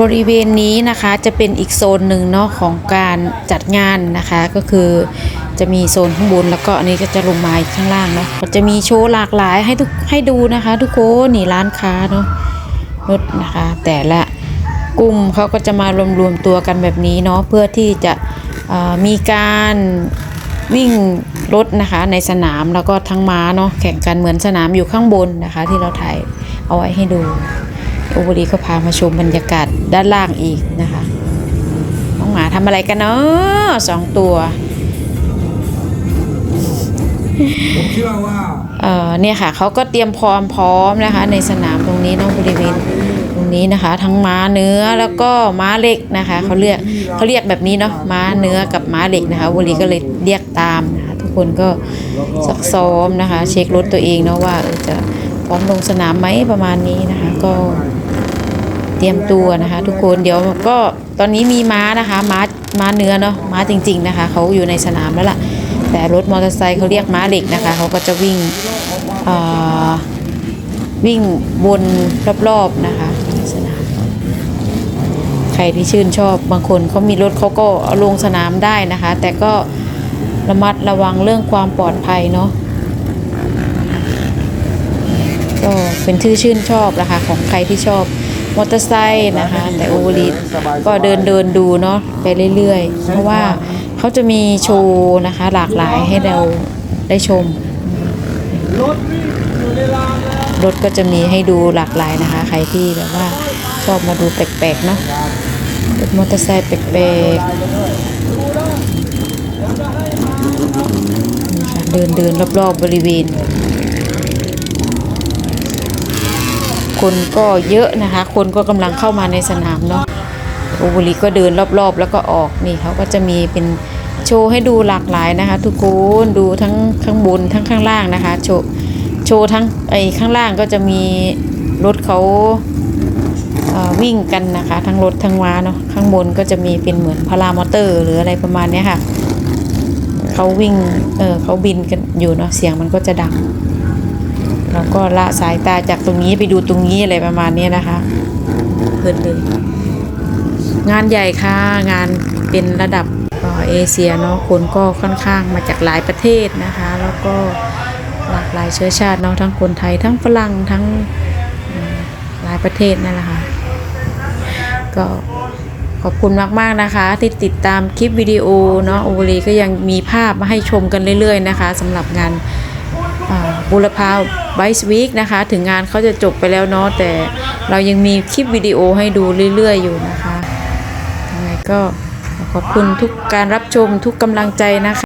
บริเวณนี้นะคะจะเป็นอีกโซนหนึ่งเนาะของการจัดงานนะคะ ก็คือจะมีโซนข้างบนแล้วก็อันนี้ก็จะลงมาข้างล่างเนาะก็จะมีโชว์หลากหลายให้ทุกให้ดูนะคะ ทุกคนนี่ร้านค้าเนาะรถนะคะ แต่ละกลุ่มเขาก็จะมารวมๆตัวกันแบบนี้เนาะเพื่อที่จะมีการวิ่งรถนะคะในสนามแล้วก็ทั้งม้าเนาะแข่งกันเหมือนสนามอยู่ข้างบนนะคะ ที่เราถ่ายเอาไว้ให้ดู โอบุรีก็พามาชมบรรยากาศด้านล่างอีกนะคะ น้องหมาทำอะไรกันเนาะสองตัวผมเชื่อว่าเออเนี่ยค่ะเขาก็เตรียมพร้อมพร้อมนะคะ ในสนามตรงนี้น้องบริเวณตรงนี้นะคะ ทั้งม้าเนื้อแล้วก็ม้าเหล็กนะคะเขาเรียกเขาเรียกแบบนี้เนาะม้าเนื้อกับม้าเหล็กนะคะบุรีก็เลยเรียกตามนะคะทุกคนก็ซักซ้อมนะคะ เช็ครถตัวเองเนาะว่าจะ พร้อมลงสนามไหมประมาณนี้นะคะ ก็เตรียมตัวนะคะ ทุกคนเดี๋ยวก็ตอนนี้มีม้านะคะม้าม้าเนื้อเนาะม้าจริง ๆนะคะ เขาอยู่ในสนามแล้วล่ะ แต่รถมอเตอร์ไซค์เขาเรียกม้าเหล็กนะคะเขาก็จะวิ่งวิ่งวนรอบๆนะคะสนามใครที่ชื่นชอบบางคนเขามีรถเขาก็เอาลงสนามได้นะคะ แต่ก็ระมัดระวังเรื่องความปลอดภัยเนาะ ก็ เป็นที่อชื่นชอบนะคะของใครที่ชอบมอเตอร์ไซค์นะคะ แต่โอเวอร์ลีดก็เดินเดินดูเนาะไปเรื่อยๆ เพราะว่าเขาจะมีโชว์นะคะ หลากหลายให้เราได้ชม รถก็จะมีให้ดูหลากหลายนะคะ ใครที่แบบว่าชอบมาดูแปลกๆเนาะรถมอเตอร์ไซค์แปลกๆเดินเดินรอบๆบริเวณ คนก็เยอะนะคะ คนก็กำลังเข้ามาในสนามเนาะโอบุรีก็เดินรอบๆ แล้วก็ออกนี่เขาก็จะมีเป็นโชว์ให้ดูหลากหลายนะคะ ทุกคนดูทั้งข้างบนทั้งข้างล่างนะคะ โชว์โชว์ทั้งไอ้ข้างล่างก็จะมีรถเขาเอ่อวิ่งกันนะคะ ทั้งรถทั้งม้าเนาะข้างบนก็จะมีเป็นเหมือนพารามอเตอร์ หรืออะไรประมาณนี้ค่ะเขาวิ่งเออเขาบินกันอยู่เนาะเสียงมันก็จะดัง เราก็ละสายตาจากตรงนี้ไปดูตรงนี้อะไรประมาณนี้นะคะเพลินเลยงานใหญ่ค่ะงานเป็นระดับเอ่อเอเชียเนาะคนก็ค่อนข้างมาจากหลายประเทศนะคะ แล้วก็หลากหลายเชื้อชาติเนาะทั้งคนไทยทั้งฝรั่งทั้งเอ่อหลายประเทศนั่นแหละค่ะก็ขอบคุณมาก ๆ นะคะ ที่ติดตามคลิปวิดีโอเนาะโอเวอรีก็ยังมีภาพมาให้ชมกันเรื่อย ๆ นะคะสำหรับงานอ่า บุรพาไบส์วีคนะคะ ถึงงานเขาจะจบไปแล้วเนาะแต่เรายังมีคลิปวิดีโอให้ดูเรื่อย ๆ อยู่นะคะยังไงก็ขอบคุณทุกการรับชมทุกกำลังใจนะคะ